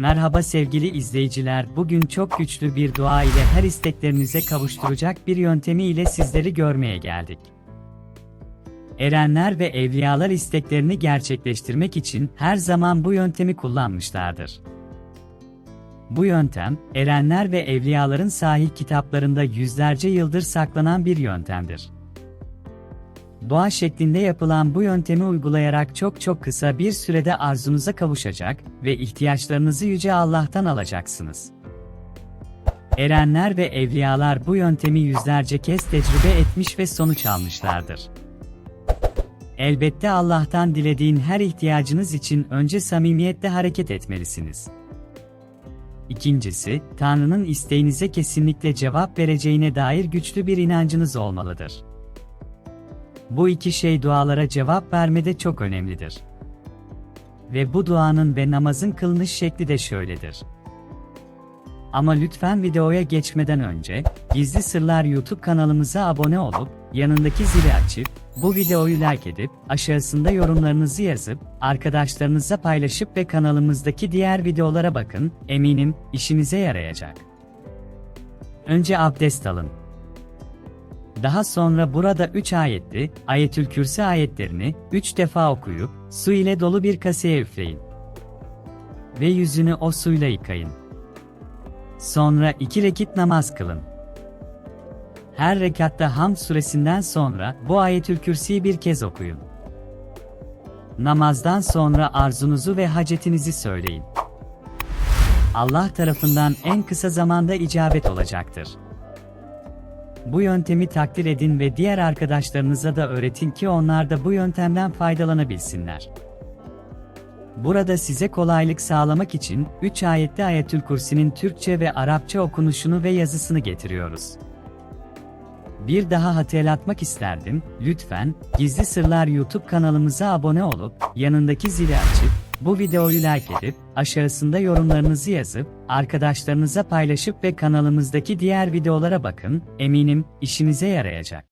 Merhaba sevgili izleyiciler. Bugün çok güçlü bir dua ile her isteklerinize kavuşturacak bir yöntemi ile sizleri görmeye geldik. Erenler ve evliyalar isteklerini gerçekleştirmek için her zaman bu yöntemi kullanmışlardır. Bu yöntem, erenler ve evliyaların sahih kitaplarında yüzlerce yıldır saklanan bir yöntemdir. Dua şeklinde yapılan bu yöntemi uygulayarak çok çok kısa bir sürede arzunuza kavuşacak ve ihtiyaçlarınızı yüce Allah'tan alacaksınız. Erenler ve evliyalar bu yöntemi yüzlerce kez tecrübe etmiş ve sonuç almışlardır. Elbette Allah'tan dilediğin her ihtiyacınız için önce samimiyetle hareket etmelisiniz. İkincisi, Tanrı'nın isteğinize kesinlikle cevap vereceğine dair güçlü bir inancınız olmalıdır. Bu iki şey dualara cevap vermede çok önemlidir. Ve bu duanın ve namazın kılınış şekli de şöyledir. Ama lütfen videoya geçmeden önce, Gizli Sırlar YouTube kanalımıza abone olup, yanındaki zili açıp, bu videoyu like edip, aşağısında yorumlarınızı yazıp, arkadaşlarınızla paylaşıp ve kanalımızdaki diğer videolara bakın, eminim, işinize yarayacak. Önce abdest alın. Daha sonra burada 3 ayetli, Ayetül Kürsi ayetlerini 3 defa okuyup, su ile dolu bir kaseye üfleyin. Ve yüzünü o suyla yıkayın. Sonra iki rekit namaz kılın. Her rekatta Hamd suresinden sonra bu ayetül kürsiyi bir kez okuyun. Namazdan sonra arzunuzu ve hacetinizi söyleyin. Allah tarafından en kısa zamanda icabet olacaktır. Bu yöntemi takdir edin ve diğer arkadaşlarınıza da öğretin ki onlar da bu yöntemden faydalanabilsinler. Burada size kolaylık sağlamak için 3 ayetli Ayetül Kursi'nin Türkçe ve Arapça okunuşunu ve yazısını getiriyoruz. Bir daha hatırlatmak isterdim, lütfen, Gizli Sırlar YouTube kanalımıza abone olup, yanındaki zili açıp, bu videoyu like edip, aşağısında yorumlarınızı yazıp, arkadaşlarınıza paylaşıp ve kanalımızdaki diğer videolara bakın, eminim, işinize yarayacak.